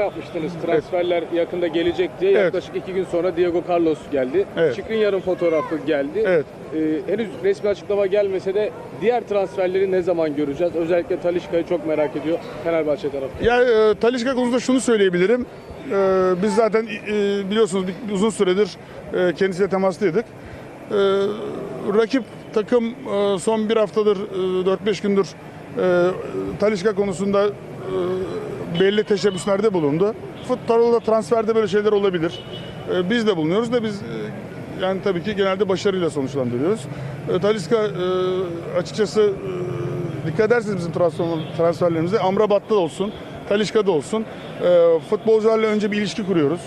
yapmıştınız. Transferler yakında gelecek diye. Evet. Yaklaşık iki gün sonra Diego Carlos geldi. Evet. Skriniar'ın fotoğrafı geldi. Evet. Ee, henüz resmi açıklama gelmese de diğer transferleri ne zaman göreceğiz? Özellikle Talişka'yı çok merak ediyor Fenerbahçe tarafı. Ya e, Talisca konusunda şunu söyleyebilirim. E, biz zaten e, biliyorsunuz uzun süredir e, kendisiyle temastaydık. E, rakip takım e, son bir haftadır, e, 4-5 gündür e, Talisca konusunda e, belli teşebbüslerde bulundu. Futbolda transferde böyle şeyler olabilir. E, biz de bulunuyoruz da biz e, yani tabii ki genelde başarıyla sonuçlandırıyoruz. E, Talisca e, açıkçası dikkat ederseniz bizim transfer, transferlerimizde Amrabat'ta olsun, Talişka'da olsun futbolcularla önce bir ilişki kuruyoruz.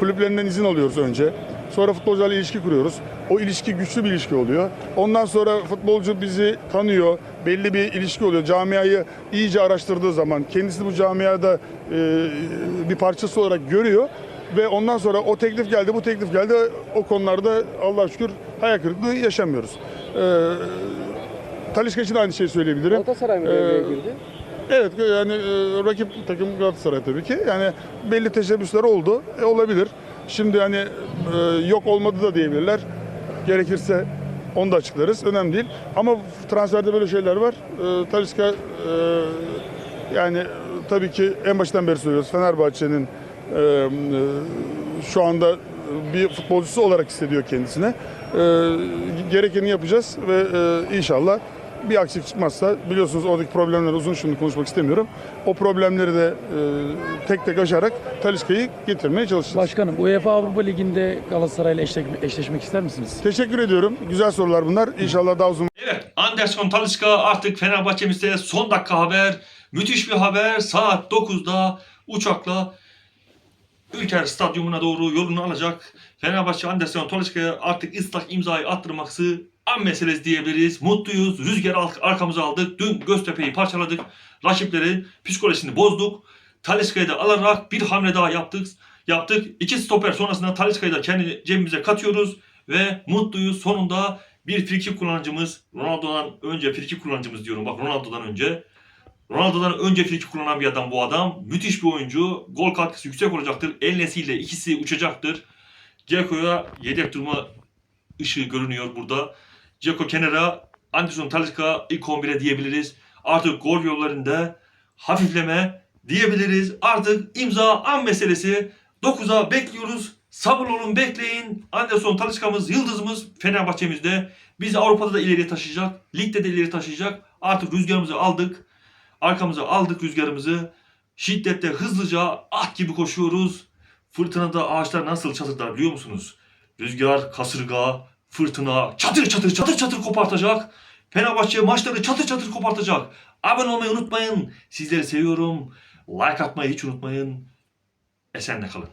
Kulüplerinden izin alıyoruz önce. Sonra futbolcularla ilişki kuruyoruz. O ilişki güçlü bir ilişki oluyor. Ondan sonra futbolcu bizi tanıyor. Belli bir ilişki oluyor. Camiayı iyice araştırdığı zaman kendisi bu camiada e, bir parçası olarak görüyor. Ve ondan sonra o teklif geldi, bu teklif geldi. O konularda Allah'a şükür hayal kırıklığı yaşamıyoruz. Ee, Talişka için aynı şeyi söyleyebilirim. Galatasaray mı Ee, devreye girdi? Evet yani e, rakip takım Galatasaray tabii ki. Yani belli teşebbüsler oldu. E, olabilir. Şimdi hani e, yok olmadı da diyebilirler. Gerekirse onu da açıklarız. Önemli değil. Ama transferde böyle şeyler var. E, Talisca e, yani e, tabii ki en baştan beri söylüyoruz. Fenerbahçe'nin e, e, şu anda bir futbolcusu olarak hissediyor kendisine. E, gerekeni yapacağız ve e, inşallah bir aksilik çıkmazsa biliyorsunuz oradaki problemleri uzun şimdi konuşmak istemiyorum. O problemleri de e, tek tek aşarak Talisca'yı getirmeye çalışacağız. Başkanım UEFA Avrupa Ligi'nde Galatasaray'la eşleşmek, eşleşmek ister misiniz? Teşekkür ediyorum. Güzel sorular bunlar. İnşallah daha uzun Evet, Anderson Talisca artık Fenerbahçe'mizde son dakika haber. Müthiş bir haber. Saat 9'da uçakla Ülker Stadyumuna doğru yolunu alacak. Fenerbahçe Anderson Talisca'ya artık ıslak imzayı attırması an meselesi diyebiliriz. Mutluyuz. Rüzgar ar- arkamıza aldık. Dün Göztepe'yi parçaladık. Rakiplerin psikolojisini bozduk. Talisca'yı da alarak bir hamle daha yaptık. Yaptık. İki stoper sonrasında Talisca'yı da kendi cebimize katıyoruz. Ve mutluyuz. Sonunda bir frikik kullanıcımız Ronaldo'dan önce frikik kullanıcımız diyorum. Bak Ronaldo'dan önce. Ronaldo'dan önce frikik kullanan bir adam bu adam. Müthiş bir oyuncu. Gol katkısı yüksek olacaktır. El Nesi'yle ikisi uçacaktır. Ceko'ya yedek durma ışığı görünüyor burada. Ceko kenara, Anderson Talisca ilk 11'e diyebiliriz. Artık gol yollarında hafifleme diyebiliriz. Artık imza an meselesi. 9'a bekliyoruz. Sabırlı olun bekleyin. Anderson Talisca'mız, yıldızımız Fenerbahçe'mizde. Bizi Avrupa'da da ileriye taşıyacak. Ligde de ileri taşıyacak. Artık rüzgarımızı aldık. Arkamıza aldık rüzgarımızı. Şiddette hızlıca at gibi koşuyoruz. Fırtınada ağaçlar nasıl çatırlar biliyor musunuz? Rüzgar, kasırga, fırtına çatır çatır çatır çatır kopartacak. Fenerbahçe maçları çatır çatır kopartacak. Abone olmayı unutmayın. Sizleri seviyorum. Like atmayı hiç unutmayın. Esenle kalın.